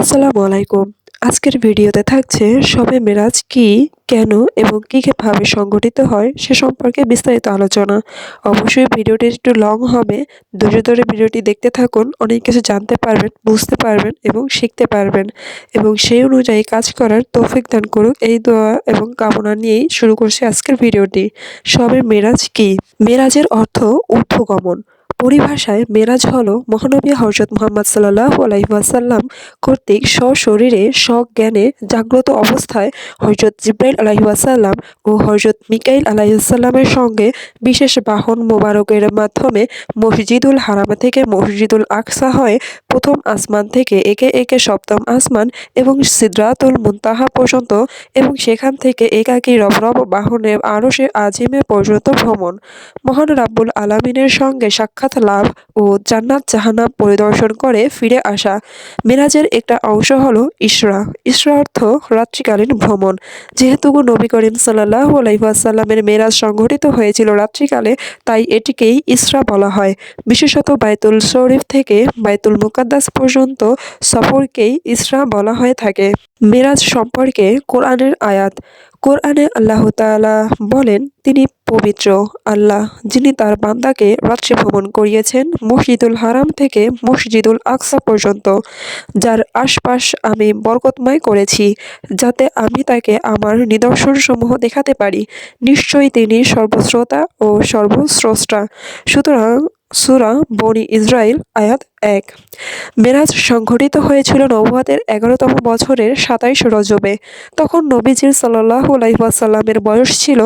আসসালামু আলাইকুম। আজকের ভিডিওতে থাকছে শবে মেরাজ কি, কেন এবং কী কীভাবে সংগঠিত হয় সে সম্পর্কে বিস্তারিত আলোচনা। অবশ্যই ভিডিওটি একটু লং হবে। ধৈর্য ধরে ভিডিওটি দেখতে থাকুন, অনেক কিছু জানতে পারবেন, বুঝতে পারবেন এবং শিখতে পারবেন। এবং সেই অনুযায়ী কাজ করার তৌফিক দান করুক। এই দোয়া এবং কামনা নিয়েই শুরু করছি আজকের ভিডিওটি। শবে মেরাজ কি? মেরাজের অর্থ ঊর্ধ্বগমন। পরিভাষায় মেরাজ হল মহানবী হজরত মোহাম্মদ সাল্লাহ আলাইসাল্লাম কর্তৃক সশরীরে সজ্ঞানে জাগ্রত অবস্থায় হজরত জিব্রাইল আলাইসাল্লাম ও হজরত মিকাইল আলাইসাল্লামের সঙ্গে বিশেষ বাহন মোবারকের মাধ্যমে মসজিদুল হারাম থেকে মসজিদুল আকসা হয়ে প্রথম আসমান থেকে একে একে সপ্তম আসমান এবং সিদ্রাতুল মুন্তাহা পর্যন্ত এবং সেখান থেকে একাকী রব রব বাহনে আরও সে আজিমে পর্যন্ত ভ্রমণ। মহান রাব্বুল আলামিনের সঙ্গে সাক্ষাৎ জান্নাত লাভ ও জান্নাত জাহান্নাম পরিদর্শন করে ফিরে আসা। মেরাজের একটা অংশ হলো ইসরা। ইসরা অর্থ রাত্রিকালীন ভ্রমণ। যেহেতু নবী করিম সাল্লাহ আলাইসাল্লামের মেরাজ সংঘটিত হয়েছিল রাত্রিকালে, তাই এটিকেই ইসরা বলা হয়। বিশেষত বাইতুল শরীফ থেকে বাইতুল মুকাদ্দাস পর্যন্ত সফরকেই ইসরা বলা হয়ে থাকে। মেরাজ সম্পর্কে কোরআনের আয়াত কোরআনে আল্লাহ তাআলা বলেন, তিনি পবিত্র আল্লাহ, যিনি তার বান্দাকে রাত্রি ভ্রমণ করিয়েছেন মসজিদুল হারাম থেকে মসজিদুল আকসা পর্যন্ত, যার আশপাশ আমি বরকতময় করেছি, যাতে আমি তাকে আমার নিদর্শনসমূহ দেখাতে পারি। নিশ্চয়ই তিনি সর্বশ্রোতা ও সর্বস্রষ্টা। সুতরাং সুরা বনি ইসরায়েল আয়াত এক। মেরাজ সংঘটিত হয়েছিল নৌহাতের এগারোতম বছরের সাতাইশ রজবে। তখন নবীজির সাল্লাহ আলাইসাল্লামের বয়স ছিল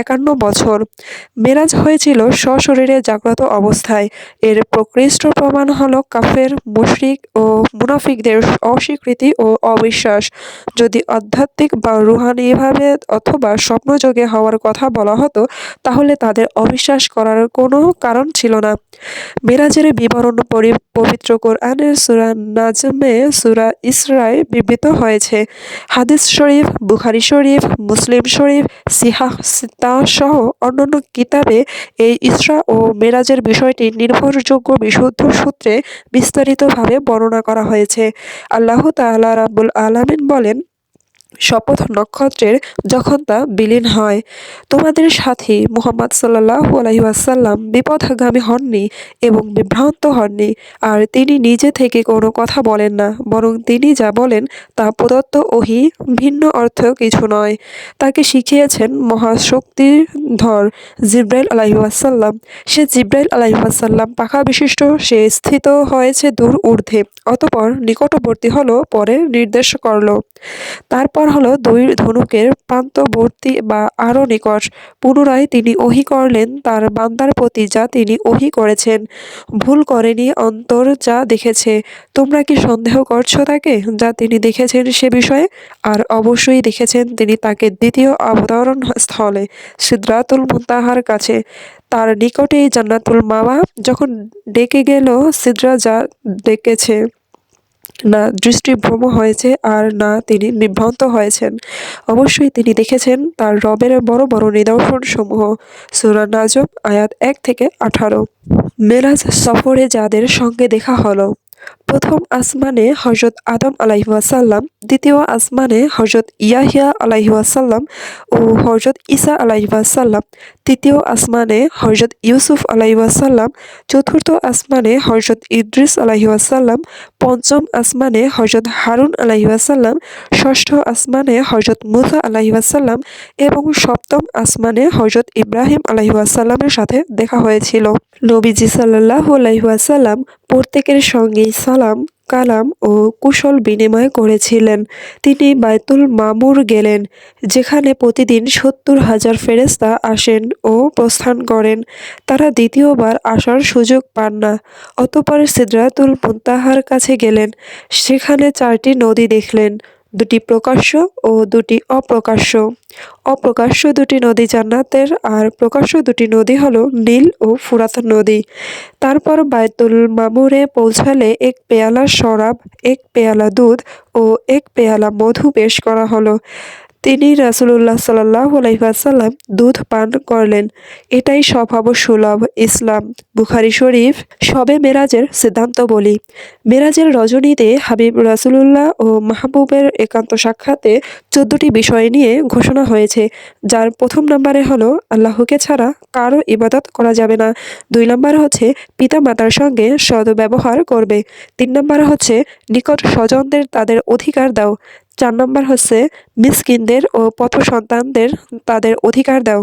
একান্ন বছর। মেরাজ হয়েছিল সশরীরে জাগ্রত অবস্থায়। এর প্রকৃষ্ট প্রমাণ হল কাফের, মুশরিক ও মুনাফিকদের অস্বীকৃতি ও অবিশ্বাস। যদি আধ্যাত্মিক বা রুহানিভাবে অথবা স্বপ্নযোগে হওয়ার কথা বলা হতো, তাহলে তাদের অবিশ্বাস করার কোনো কারণ ছিল না। মেরাজের বিবরণ পবিত্র কোরআনের সুরা নাজমে সুরা ইসরায় বিবৃত হয়েছে। হাদিস শরীফ, বুখারি শরীফ, মুসলিম শরীফ সিহা সিতা সহ অন্যান্য কিতাবে এই ইসরা ও মেরাজের বিষয়টি নির্ভরযোগ্য বিশুদ্ধ সূত্রে বিস্তারিতভাবে বর্ণনা করা হয়েছে। আল্লাহ তাআলা রাব্বুল আলামিন বলেন শপথ নক্ষত্রের যখন তা বিলীন হয়, তোমাদের সাথী মুহাম্মদ সাল্লাহ আলহিহাসাল্লাম বিপদগামী হননি এবং বিভ্রান্ত হননি। আর তিনি নিজে থেকে কোনো কথা বলেন না, বরং তিনি যা বলেন তা প্রদত্ত ওহি ভিন্ন অর্থ কিছু নয়। তাকে শিখিয়েছেন মহাশক্তির ধর। জিব্রাইল আলাইহাসাল্লাম সে জিব্রাইল আলাইহাসাল্লাম পাখা বিশিষ্ট সে স্থিত হয়েছে দূর ঊর্ধ্বে, অতপর নিকটবর্তী হলো, পরে নির্দেশ করল। তারপর তারপর হলো দুই ধনুকের প্রান্তবর্তী বা আরও নিকট। পুনরায় তিনি ওহি করলেন, তার বান্দার প্রতি যা তিনি ওহি করেছেন। ভুল করেনি অন্তর যা দেখেছে। তোমরা কি সন্দেহ করছ তাকে, যা তিনি দেখেছেন সে বিষয়ে? আর অবশ্যই দেখেছেন তিনি তাকে দ্বিতীয় অবতরণ স্থলে, সিদ্রাতুল মুন্তাহার কাছে। তার নিকটেই জান্নাতুল মাওয়া যখন ডেকে গেল, সিদ্রা যা ডেকেছে না দৃষ্টিভ্রম হয়েছে আর না তিনি বিভ্রান্ত হয়েছেন। অবশ্যই তিনি দেখেছেন তার রবের বড় বড় নিদর্শন সমূহ সুরা নাজম আয়াত এক থেকে আঠারো। মেরাজ সফরে যাদের সঙ্গে দেখা হলো। প্রথম আসমানে হজরত আদম আলাইহাসাল্লাম দ্বিতীয় আসমানে হজরত ইয়াহিয়া আলাইহাসাল্লাম ও হজরত ইসা আলাইহাসাল্লাম তৃতীয় আসমানে হজরত ইউসুফ আলাইহাসাল্লাম চতুর্থ আসমানে হজরত ইদ্রিস আলাইহাসাল্লাম পঞ্চম আসমানে হজরত হারুন আলাইহাসাল্লাম ষষ্ঠ আসমানে হজরত মুসা আলাইহাসাল্লাম এবং সপ্তম আসমানে হজরত ইব্রাহিম আলাইহাসাল্লামের সাথে দেখা হয়েছিল। নবীজি সাল্লাহ আলাইহাসাল্লাম প্রত্যেকের সঙ্গেই সালাম, কালাম ও কুশল বিনিময় করেছিলেন। তিনি বায়তুল মামুর গেলেন, যেখানে প্রতিদিন সত্তর হাজার ফেরেস্তা আসেন ও প্রস্থান করেন। তারা দ্বিতীয়বার আসার সুযোগ পান না, অতপর সিদ্রাতুল মুন্তাহার কাছে গেলেন। সেখানে চারটি নদী দেখলেন। দুটি প্রকাশ্য ও দুটি অপ্রকাশ্য। অপ্রকাশ্য দুটি নদী জান্নাতের আর প্রকাশ্য দুটি নদী হলো নীল ও ফুরাত নদী। তারপর বায়তুল মামুরে পৌঁছালে এক পেয়ালা শরাব, এক পেয়ালা দুধ ও এক পেয়ালা মধু পেশ করা হলো। তিনি রাসুলুল্লাহ সাল্লাহ আলাইসাল্লাম দুধ পান করলেন। এটাই স্বভাব সুলভ, ইসলাম, বুখারি শরীফ, সবে মেরাজের সিদ্ধান্ত বলি। মেরাজের রজনীতে হাবিব রাসুলুল্লাহ ও মাহবুবের একান্ত সাক্ষাতে চোদ্দটি বিষয় নিয়ে ঘোষণা হয়েছে। যার প্রথম নম্বরে হলো, আল্লাহকে ছাড়া কারও ইবাদত করা যাবে না। দুই নম্বর হচ্ছে পিতা মাতার সঙ্গে সদ্ব্যবহার করবে। তিন নম্বর হচ্ছে, নিকট স্বজনদের তাদের অধিকার দাও। চার নম্বর হচ্ছে মিসকিনদের ও পথ সন্তানদের তাদের অধিকার দাও।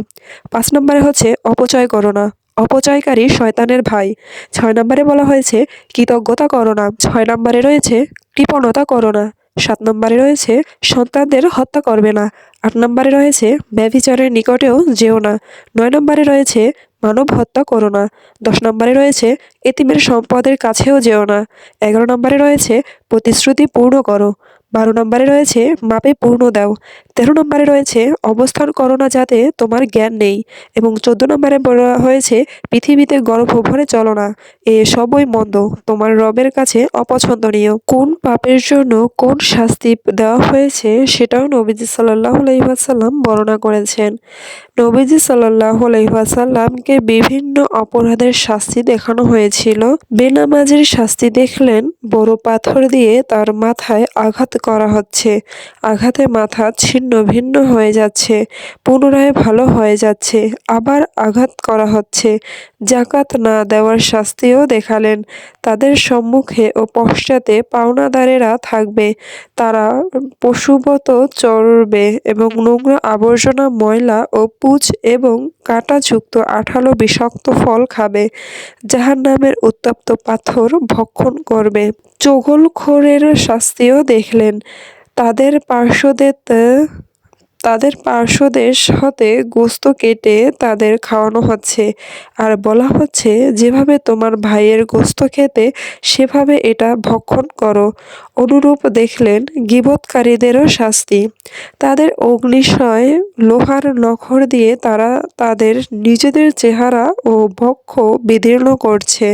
পাঁচ নম্বরে হচ্ছে অপচয় করো না। অপচয়কারী শয়তানের ভাই। ছয় নম্বরে বলা হয়েছে, কৃতজ্ঞতা করো না। ছয় নম্বরে রয়েছে, কৃপণতা করো না। সাত নম্বরে রয়েছে, সন্তানদের হত্যা করবে না। আট নম্বরে রয়েছে, ব্যভিচারের নিকটেও যেও না। নয় নম্বরে রয়েছে, মানব হত্যা করো না। দশ নম্বরে রয়েছে, এতিমের সম্পদের কাছেও যেও না। এগারো নম্বরে রয়েছে, প্রতিশ্রুতি পূর্ণ করো। বারো নম্বরে রয়েছে, মাপে পূর্ণ দাও। তেরো নম্বরে রয়েছে, অবস্থান করো না যাতে তোমার জ্ঞান নেই। এবং চোদ্দ নম্বরে বলা হয়েছে, পৃথিবীতে গর্ভ ভরে চলো না। এ সবই মন্দ, তোমার রবের কাছে অপছন্দনীয়। কোন পাপের জন্য কোন শাস্তি দেওয়া হয়েছে সেটাও নবীজি সাল্লাহ আলহিহাসাল্লাম বর্ণনা করেছেন। নবীজি সাল্লাহ আলহিহাসাল্লামকে বিভিন্ন অপরাধের শাস্তি দেখানো হয়েছিল। বেনামাজির শাস্তি দেখলেন, বড় পাথর দিয়ে তার মাথায় আঘাত করা হচ্ছে। আঘাতে মাথা ছিন্ন ভিন্ন হয়ে যাচ্ছে, পুনরায় ভালো হয়ে যাচ্ছে, আবার আঘাত করা হচ্ছে। জাকাত না দেওয়ার শাস্তিও দেখালেন। তাদের সম্মুখে ও পশ্চাতে পাওনাদারেরা থাকবে। তারা পশুবত চড়বে এবং নোংরা আবর্জনা, ময়লা ও পুচ এবং কাঁটাযুক্ত আঠালো বিষাক্ত ফল খাবে। যাহার নামের উত্তপ্ত পাথর ভক্ষণ করবে। চোগলখোরের শাস্তিও দেখলেন। তাদের পার্শ্বদের তাদের পার্শ্বদের হতে গোস্ত কেটে তাদের খাওয়ানো হচ্ছে। আর বলা হচ্ছে, যেভাবে তোমার ভাইয়ের গোস্ত খেতে, সেভাবে এটা ভক্ষণ করো। অনুরূপ দেখলেন গিবৎকারীদেরও শাস্তি। তাদের অগ্নিশয় লোহার নখর দিয়ে তারা তাদের নিজেদের চেহারা ও বক্ষ বিদীর্ণ করছে।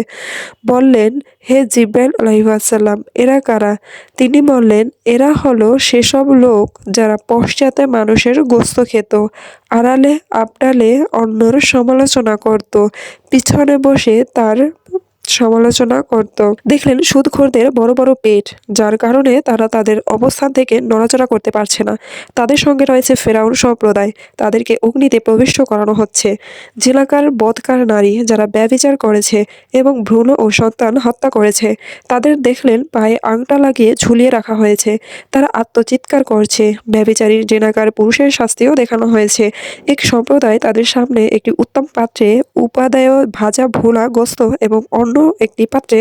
বললেন হে জিব্রাইল আলহিহাসাল্লাম এরা কারা? তিনি বললেন, এরা হলো সেসব লোক যারা পশ্চাতে মানুষের গোস্ত খেত, আড়ালে আপডালে অন্যর সমালোচনা করত, পিছনে বসে তার সমালোচনা করত। দেখলেন সুদখোরদের বড় বড় পেট, যার কারণে তারা তাদের অবস্থান থেকে নড়াচড়া করতে পারছে না। তাদের সঙ্গে রয়েছে ফেরাউন সম্প্রদায়, তাদেরকে অগ্নিতে প্রবিষ্ট করানো হচ্ছে। জেলাকার বদকার নারী যারা ব্যবিচার করেছে এবং ভ্রূণ ও সন্তান হত্যা করেছে, তাদের দেখলেন পায়ে আংটা লাগিয়ে ঝুলিয়ে রাখা হয়েছে। তারা আত্মচিৎকার করছে। ব্যবিচারীর জেনাকার পুরুষের শাস্তিও দেখানো হয়েছে। এক সম্প্রদায় তাদের সামনে একটি উত্তম পাত্রে উপাদায় ভাজা ভোলা গোস্ত এবং অন্য একটি পাত্রে,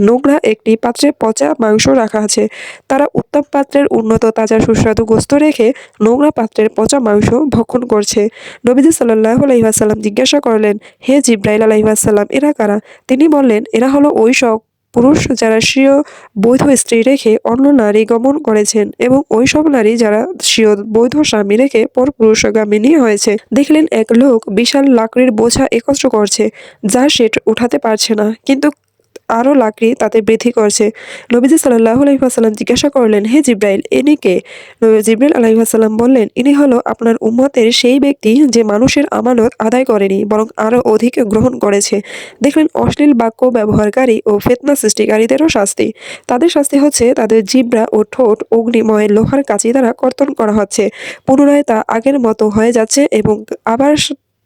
নোংরা একটি পাত্রে পচা মাংস রাখা আছে। তারা উত্তম পাত্রের উন্নত তাজা সুস্বাদু গোস্ত রেখে নোংরা পাত্রের পচা মাংস ভক্ষণ করছে। নবীজি সাল্লাহ আলহিহাসাল্লাম জিজ্ঞাসা করলেন, হে জিব্রাইল আলহিহাসাল্লাম এরা কারা? তিনি বললেন, এরা হলো ওই সব পুরুষ যারা স্বীয় বৈধ স্ত্রী রেখে অন্য নারী গমন করেছেন এবং ওই সব নারী যারা স্বীয় বৈধ স্বামী রেখে পর পুরুষগামিনী হয়েছে, দেখলেন এক লোক বিশাল লাকড়ির বোঝা একত্র করছে, যা সে উঠাতে পারছে না। কিন্তু আরও লাকড়ি তাতে বৃদ্ধি করছে। নবীজি সাল্লাহ আলহিহাসাল্লাম জিজ্ঞাসা করলেন, হে জিব্রাইল, ইনি কে? জিব্রাইল আলহিহাসাল্লাম বললেন, ইনি হলো আপনার উম্মতের সেই ব্যক্তি যে মানুষের আমানত আদায় করেনি, বরং আরও অধিক গ্রহণ করেছে। দেখলেন, অশ্লীল বাক্য ব্যবহারকারী ও ফেতনা সৃষ্টিকারীদেরও শাস্তি। তাদের শাস্তি হচ্ছে তাদের জিব্রা ও ঠোঁট অগ্নিময় লোহার কাঁচি দ্বারা কর্তন করা হচ্ছে। পুনরায় তা আগের মতো হয়ে যাচ্ছে এবং আবার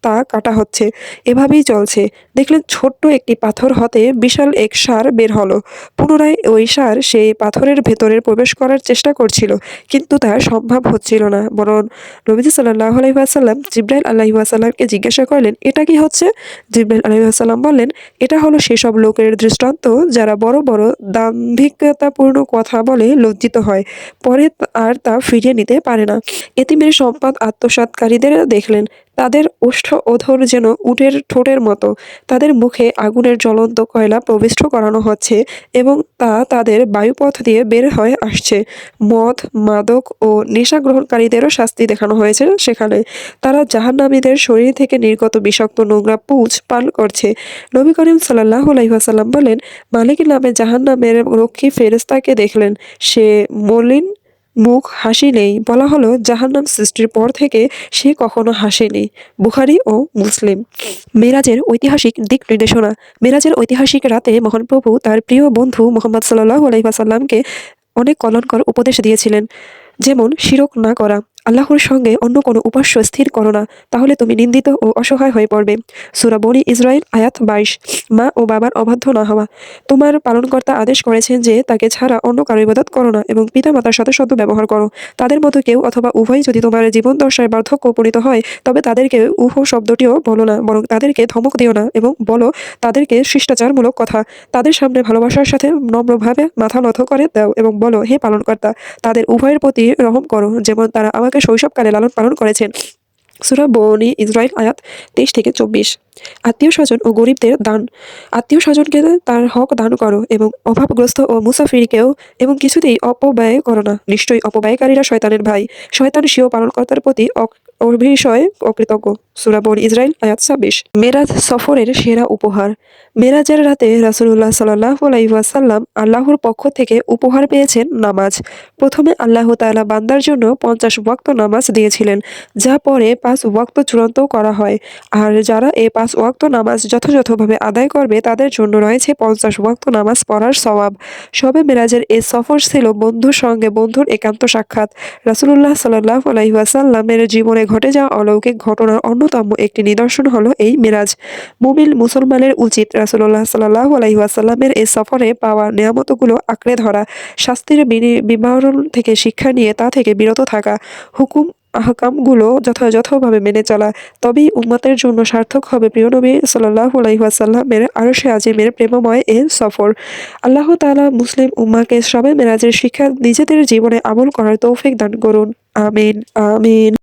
তা কাটা হচ্ছে। এভাবেই চলছে। দেখলেন, ছোট্ট একটি পাথর হতে বিশাল এক সার বের হলো। পুনরায় ওই সার সেই পাথরের ভেতরে প্রবেশ করার চেষ্টা করছিল, কিন্তু তা সম্ভব হচ্ছিল না। বরং নবীজি সাল্লাহ আলহিহাসাল্লাম জিব্রাইল আল্লাহিহাসাল্লামকে জিজ্ঞাসা করলেন, এটা কি হচ্ছে? জিব্রাইল আলহিহাসাল্লাম বললেন, এটা হলো সেসব লোকের দৃষ্টান্ত যারা বড় বড় দাম্ভিকতাপূর্ণ কথা বলে লজ্জিত হয়, পরে আর তা ফিরিয়ে নিতে পারে না। এতিমের সম্পদ আত্মসাতকারীদের দেখলেন তাদের ওষ্ঠ ওধর যেন উটের ঠোঁটের মতো। তাদের মুখে আগুনের জ্বলন্ত কয়লা প্রবিষ্ট করানো হচ্ছে এবং তা তাদের বায়ুপথ দিয়ে বের হয়ে আসছে। মদ, মাদক ও নেশা গ্রহণকারীদেরও শাস্তি দেখানো হয়েছে সেখানে। তারা জাহান্নামীদের শরীর থেকে নির্গত বিষাক্ত নোংরা পুঁজ পান করছে। নবী করিম সাল্লাহ আলাইসাল্লাম বলেন, মালিক নামে জাহান্নামের রক্ষী ফেরেস্তাকে দেখলেন। সে মলিন মুখ হাসি নেই বলা হলো জাহান্নাম সৃষ্টির পর থেকে সে কখনো হাসেনি, বুখারি ও মুসলিম। মেরাজের ঐতিহাসিক দিক নির্দেশনা। মেরাজের ঐতিহাসিক রাতে মহানপ্রভু তার প্রিয় বন্ধু মোহাম্মদ সাল্লাহ আলাইহাসাল্লামকে অনেক কলঙ্কর উপদেশ দিয়েছিলেন, যেমন শিরক না করা। আল্লাহর সঙ্গে অন্য কোনো উপাস্য স্থির করো না, তাহলে তুমি নিন্দিত ও অসহায় হয়ে পড়বে। সুরা বনি ইসরায়েল আয়াত বাইশ। মা ও বাবার অবাধ্য না হওয়া। তোমার পালনকর্তা আদেশ করেছেন যে তাকে ছাড়া অন্য কারও ইবাদত করো না এবং পিতামাতার সাথে সদ্য ব্যবহার করো। তাদের মতো কেউ অথবা উভয় যদি তোমার জীবন দশায় বার্ধক্য উপনীত হয়, তবে তাদেরকে উহ শব্দটিও বলো না, বরং তাদেরকে ধমক দিও না এবং বলো, তাদেরকে শিষ্টাচারমূলক কথা। তাদের সামনে ভালোবাসার সাথে নম্রভাবে মাথা নত করে দাও এবং বলো, হে পালনকর্তা, তাদের উভয়ের প্রতি রহম করো, যেমন তারা আমাকে শৈশবকালে লালন পালন করেছেন। সুরা বনি ইসরায়েল আয়াত তেইশ থেকে চব্বিশ। আত্মীয় স্বজন ও গরিবদের দান। আত্মীয় স্বজনকে তার হক দান করো এবং অভাবগ্রস্ত ও মুসাফিরকেও এবং কিছুতেই অপব্যয় করো না। নিশ্চয়ই অপব্যয়কারীরা শয়তানের ভাই। শয়তান স্বীয় পালনকর্তার প্রতি অভিশয় অকৃতজ্ঞ। সুরাবন ইসরায়েল আয়াত ছাব্বিশ। মেরাজ সফরের সেরা উপহার। মেরাজের রাতে রাসুল্লাহ সাল্লাহ আলাইসাল্লাম আল্লাহর পক্ষ থেকে উপহার পেয়েছেন নামাজ। প্রথমে আল্লাহ তালা বান্দার জন্য পঞ্চাশ ওয়াক্ত নামাজ দিয়েছিলেন, যা পরে পাঁচ ওয়াক্ত চূড়ান্ত করা হয়। আর যারা এ পাঁচ ওয়াক্ত নামাজ যথাযথভাবে আদায় করবে, তাদের জন্য রয়েছে পঞ্চাশ ওয়াক্ত নামাজ পড়ার সওয়াব। সবে মেরাজের এই সফর ছিল বন্ধুর সঙ্গে বন্ধুর একান্ত সাক্ষাৎ। রাসুলুল্লাহ সাল্লাহ আলাইসাল্লামের জীবনে ঘটে যাওয়া অলৌকিক ঘটনার অন্যতম একটি নিদর্শন হলো এই মেরাজ। মুমিল মুসলমানের উচিত রাসুল্লাহ সাল্লাহ আলাইসাল্লামের এই সফরে পাওয়া নিয়ামতগুলো আঁকড়ে ধরা, শাস্তির বিবরণ থেকে শিক্ষা নিয়ে তা থেকে বিরত থাকা। হুকুম আহকামগুলো যথাযথভাবে মেনে চলা। তবেই উম্মতের জন্য সার্থক হবে, প্রিয় নবী সাল্লাহ আরও সে আজিমের প্রেমময় এ সফর। আল্লাহ তালা মুসলিম উম্মাকে সবে মেরাজের শিক্ষা নিজেদের জীবনে আমল করার তৌফিক দান করুন। আমিন আমিন।